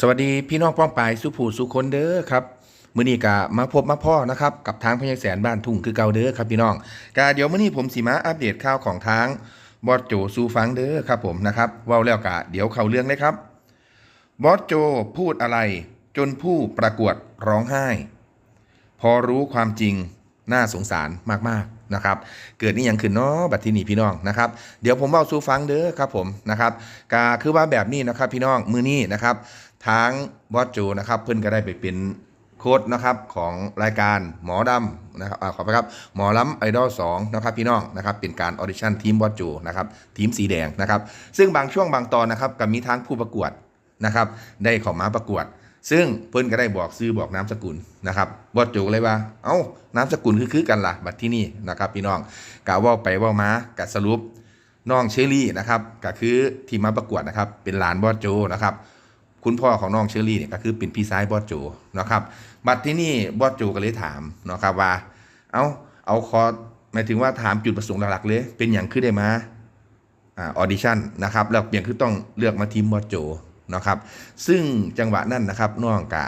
สวัสดีพี่น้องป้องปายสุภูสุคนเด้อครับมื้อนี้ก็มาพบมาพ่อนะครับกับทางพญายแสนบ้านทุ่งคือเก่าเด้อครับพี่น้องกาเดี๋ยวมื้อนี้ผมสิมาอัปเดตข่าวของทางบอสโจสู่ฟังเด้อครับผมนะครับเว้าแล้วกะเดี๋ยวเข้าเรื่องเลยครับบอสโจพูดอะไรจนผู้ประกวดร้องไห้ พอรู้ความจริง น่าสงสารมากๆนะครับ เกิดนี่ยังขึ้นเนาะบัดที่นี่พี่น้องนะครับ เดี๋ยวผมเบาสู่ฟังเด้อครับผมนะครับกาคือว่าแบบนี้นะครับพี่น้องมือนี้นะครับทางบอสโจนะครับเพิ่นก็ได้ไปเป็นโค้ดนะครับของรายการหมอดำนะครับอขอไปครับหมอล้ำไอดอลสองนะครับพี่น้องนะครับเป็นการออดิชั่นทีมบอสโจนะครับทีมสีแดงนะครับซึ่งบางช่วงบางตอนนะครับก็มีทั้งผู้ประกวดนะครับได้เขอมาประกวด ซึ่งเพิ่นก็ได้บอกซื้อบอกนามสกุลนะครับบอสโจก็เลยว่า เอ้านามสกุลคือคือกันล่ะ บัดที่นี่นะครับพี่น้องกะว่าไปว่ามากัสรุปน้องเชอรี่นะครับก็คือที่มาประกวดนะครับเป็นหลานบอสโจนะครับคุณพ่อของน้องเชอรี่เนี่ยก็คือเป็นพี่ชายบอสโจนะครับบัดที่นี่บอสโจก็เลยถามนะครับว่า เอาเอาคอหมายถึงว่าถามจุดประสงค์หลักๆเลย เป็นอย่างคือได้มาอออดิชั่นนะครับแล้วเพียงคือต้องเลือกมาทีมบอสโจ นะครับ ซึ่งจังหวะนั้นนะครับน้องกะ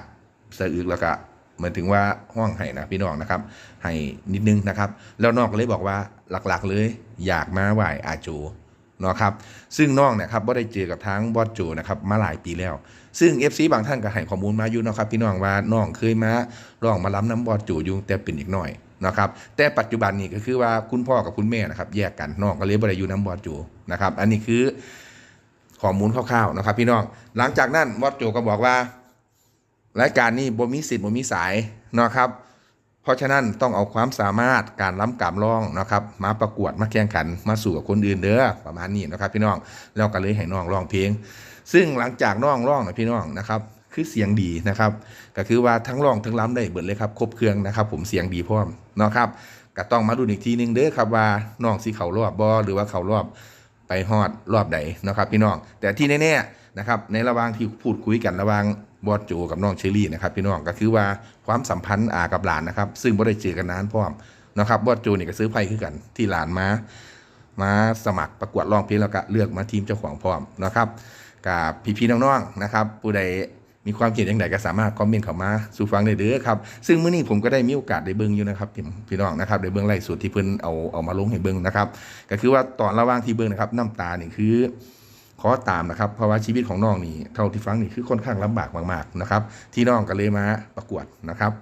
เสะอึกแล้วก็เหมือนถึงว่าห้องให้นะพี่น้องนะครับ ให้นิดนึงนะครับ แล้วน้องก็เลยบอกว่าหลักๆ เลยอยากมาไหว้อาจเนะครับซึ่งน้องเนี่ยครับบ่ได้เจอกับทางบอสโจนะครับมาหลายปีแล้ว ซึ่ง FC บางท่านก็ให้ข้อมูลมาอยู่นะครับพี่น้องว่าน้องเคยมาลองมาล้ำน้ำบอสจอยู่แต่เป็นอีกหน่อยนะครับแต่ปัจจุบันนี้ก็คือว่าคุณพ่อกับคุณแม่นะครับแยกกันน้องก็เลยบ่ได้อยู่น้ำบอสโจนะครับอันนี้คือ ข้อมูลคร่าวๆนะครับ พี่น้องหลังจากนั้นบอสโจก็บอกว่ารายการนี้บ่มีสิทธิ์บ่มีสายนะครับ เพราะฉะนั้นต้องเอาความสามารถการล้ำกามร้องนะครับมาประกวดมาแข่งขันมาสู่กับคนอื่นเด้อประมาณนี้นะครับ พี่น้องแล้วก็เลยให้น้องร้องเพลง ซึ่งหลังจากน้องร้องนะพี่น้องนะครับคือเสียงดีนะครับ ก็คือว่าทั้งร้องทั้งล้ำได้เบิดเลยครับครบเครื่องนะครับ ผมเสียงดีพร้อมนะครับก็ต้องมาดูอีกทีนึงเด้อครับว่าน้องสิเขารอบบ่หรือว่าเขารอบ ไปฮอดรอบใดนะครับพี่น้อง แต่ที่แน่ๆนะครับในระหว่างที่พูดคุยกันระหว่างบอสโจกับน้องเชอรี่นะครับพี่น้องก็คือว่าความสัมพันธ์อากับหลานนะครับ ซึ่งบ่ได้เจอกันนานพร้อมนะครับบอสโจนี่ก็ซื้อไพ่ขึ้นกันที่หลานมามาสมัครประกวดร้องเพลงแล้วก็เลือกมาทีมเจ้าของพร้อมนะครับกับพี่ๆน้องๆนะครับผู้ใด มีความคิดอย่างไรก็สามารถคอมเมนต์เข้ามาสู่ฟังได้เด้อครับ ซึ่งมื้อนี้ผมก็ได้มีโอกาสได้เบิ่งอยู่นะครับพี่น้องนะครับได้เบิ่งไล่สุดที่เพิ่นเอาเอามาลงให้เบิ่งนะครับ ก็คือว่าตอนระหว่างที่เบิ่งนะครับ น้ำตานี่คือขอตามนะครับเพราะว่าชีวิตของน้องนี่เท่าที่ฟังนี่คือค่อนข้างลำบากมากๆนะครับที่น้องก็เลยมาประกวดนะครับ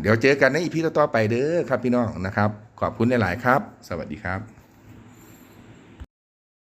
เดี๋ยวเจอกันในอีพีต่อไปเด้อครับพี่น้องนะครับ ขอบคุณหลายๆครับ สวัสดีครับ